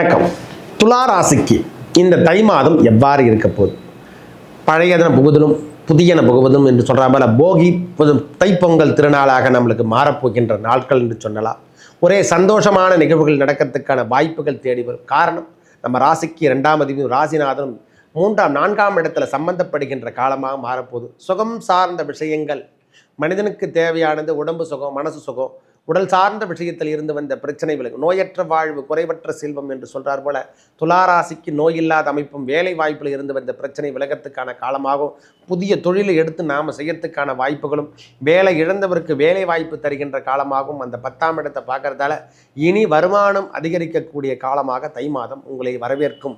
வணக்கம் துலா ராசிக்கு இந்த தை மாதம் எவ்வாறு இருக்க போகுது? பழையதன புகுதலும் புதியன புகுவதும் என்று சொல்கிற போல போகி புது தைப்பொங்கல் திருநாளாக நம்மளுக்கு மாறப்போகின்ற நாட்கள் என்று சொல்லலாம். ஒரே சந்தோஷமான நிகழ்வுகள் நடக்கிறதுக்கான வாய்ப்புகள் தேடி வரும். காரணம் நம்ம ராசிக்கு இரண்டாம் அதிபதி ராசிநாதனும் மூன்றாம் நான்காம் இடத்துல சம்பந்தப்படுகின்ற காலமாக மாறப்போகுது. சுகம் சார்ந்த விஷயங்கள் மனிதனுக்கு தேவையானது உடம்பு சுகம் மனசு சுகம் உடல் சார்ந்த விஷயத்தில் இருந்து வந்த பிரச்சனை விலகும் நோயற்ற வாழ்வு குறைவற்ற செல்வம் என்று சொல்றார் போல துளாராசிக்கு நோய் இல்லாத அமைப்பும் வேலை வாய்ப்பில் இருந்து வந்த பிரச்சனை விலகத்துக்கான காலமாகவும் புதிய தொழிலை எடுத்து நாம் செய்யறதுக்கான வாய்ப்புகளும் வேலை இழந்தவருக்கு வேலை வாய்ப்பு தருகின்ற காலமாகவும் அந்த பத்தாம் இடத்தை பார்க்கறதால இனி வருமானம் அதிகரிக்கக்கூடிய காலமாக தை மாதம் உங்களை வரவேற்கும்.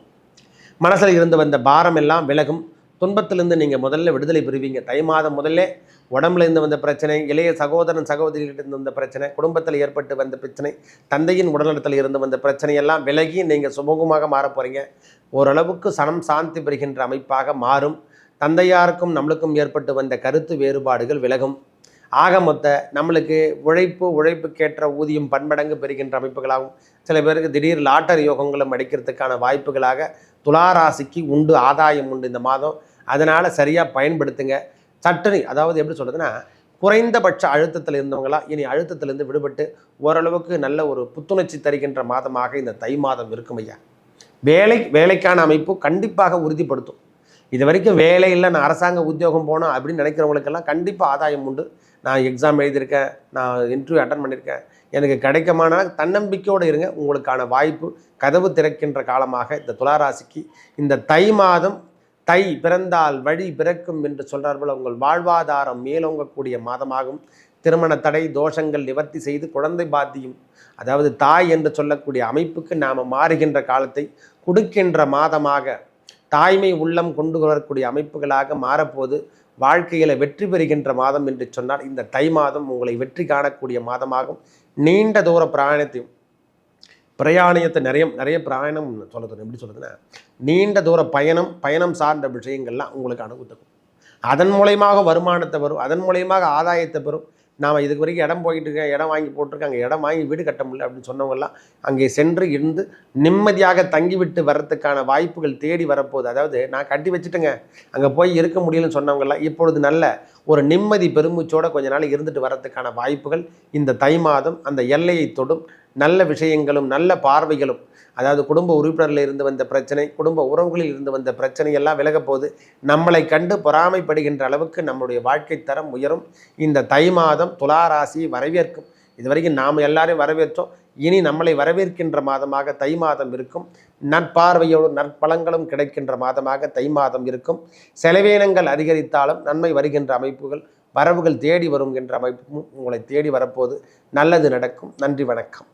மனசில் இருந்து வந்த பாரம் எல்லாம் விலகும். துன்பத்திலிருந்து நீங்கள் முதல்ல விடுதலை பெறுவீங்க. தை மாதம் முதல்ல உடம்புல இருந்து வந்த பிரச்சனை இளைய சகோதரன் சகோதரிகிட்ட இருந்து வந்த பிரச்சனை குடும்பத்தில் ஏற்பட்டு வந்த பிரச்சனை தந்தையின் உடல்நலத்தில் இருந்து வந்த பிரச்சனை எல்லாம் விலகி நீங்கள் சுமூகமாக மாற போகிறீங்க ஓரளவுக்கு சனம் சாந்தி பெறுகின்ற அமைப்பாக மாறும். தந்தையாருக்கும் நம்மளுக்கும் ஏற்பட்டு வந்த கருத்து வேறுபாடுகள் விலகும். ஆக மொத்த நம்மளுக்கு உழைப்பு உழைப்புக்கேற்ற ஊதியம் பன்மடங்கு பெறுகின்ற அமைப்புகளாகவும் சில பேருக்கு திடீர் லாட்டரி யோகங்களும் அடிக்கிறதுக்கான வாய்ப்புகளாக துளாராசிக்கு உண்டு ஆதாயம் உண்டு இந்த மாதம். அதனால் சரியாக பயன்படுத்துங்க. சட்டனி அதாவது எப்படி சொல்கிறதுன்னா குறைந்தபட்ச அழுத்தத்தில் இருந்தவங்களா இனி அழுத்தத்திலிருந்து விடுபட்டு ஓரளவுக்கு நல்ல ஒரு புத்துணர்ச்சி தருகின்ற மாதமாக இந்த தை மாதம் இருக்கும் ஐயா. வேலை வேலைக்கான அமைப்பு கண்டிப்பாக உறுதிப்படுத்தும். இது வரைக்கும் வேலை இல்லை நான் அரசாங்க உத்தியோகம் போனோம் அப்படின்னு நினைக்கிறவங்களுக்கெல்லாம் கண்டிப்பாக ஆதாயம் உண்டு. நான் எக்ஸாம் எழுதியிருக்கேன் நான் இன்டர்வியூ அட்டன் பண்ணியிருக்கேன். எனக்கு கிடைக்கமான தன்னம்பிக்கையோடு இருங்க. உங்களுக்கான வாய்ப்பு கதவு திறக்கின்ற காலமாக இந்த துளாராசிக்கு இந்த தை மாதம் தை பிறந்தால் வழி பிறக்கும் என்று சொல்கிறார்கள் உங்கள் வாழ்வாதாரம் மேலோங்கக்கூடிய மாதமாகும். திருமண தடை தோஷங்கள் நிவர்த்தி செய்து குழந்தை பாத்தியம் அதாவது தாய் என்று சொல்லக்கூடிய அமைப்புக்கு நாம் மாறுகின்ற காலத்தை கொடுக்கின்ற மாதமாக தாய்மை உள்ளம் கொண்டு வரக்கூடிய அமைப்புகளாக மாறப்போது வாழ்க்கையில் வெற்றி பெறுகின்ற மாதம் என்று சொன்னால் இந்த தை மாதம் உங்களை வெற்றி காணக்கூடிய மாதமாகும். நீண்ட தூர பிரயாணத்தையும் பிரயாணியத்தை நிறைய நிறைய பிரயாணம் சொல்லுறது எப்படி சொல்கிறதுன்னா நீண்ட தூர பயணம் பயணம் சார்ந்த விஷயங்கள்லாம் உங்களுக்கு அனுபவத்துக்கும் அதன் மூலயமாக வருமானத்தை வரும் அதன் மூலயமாக ஆதாயத்தை பெறும். நாம் இதுக்கு வரைக்கும் இடம் போயிட்டு இருக்க இடம் வாங்கி போட்டிருக்கேன் அங்கே இடம் வாங்கி வீடு கட்ட முடியல அப்படின்னு சொன்னவங்கெல்லாம் அங்கே சென்று இருந்து நிம்மதியாக தங்கிவிட்டு வர்றதுக்கான வாய்ப்புகள் தேடி வரப்போகுது. அதாவது நான் கட்டி வச்சுட்டேங்க. அங்கே போய் இருக்க முடியலன்னு சொன்னவங்கெல்லாம் இப்பொழுது நல்ல ஒரு நிம்மதி பெருமூச்சோட கொஞ்ச நாள் இருந்துட்டு வரதுக்கான வாய்ப்புகள் இந்த தை மாதம் அந்த எல்லையை தொடும். நல்ல விஷயங்களும் நல்ல பார்வைகளும் அதாவது குடும்ப உறுப்பினரில் இருந்து வந்த பிரச்சனை குடும்ப உறவுகளில் இருந்து வந்த பிரச்சனை எல்லாம் விலகப்போது நம்மளை கண்டு பொறாமைப்படுகின்ற அளவுக்கு நம்முடைய வாழ்க்கை தரம் உயரும். இந்த தை மாதம் துளாராசி வரவேற்கும். இது வரைக்கும் நாம் எல்லாரையும் வரவேற்றோம். இனி நம்மளை வரவேற்கின்ற மாதமாக தை மாதம் இருக்கும். நற்பார்வையோடு நற்பலங்களும் கிடைக்கின்ற மாதமாக தை மாதம் இருக்கும். செலவேனங்கள் அதிகரித்தாலும் நன்மை வருகின்ற அமைப்புகள் வரவுகள் தேடி வரும் என்ற அமைப்பும் உங்களை தேடி வரப்போது நல்லது நடக்கும். நன்றி வணக்கம்.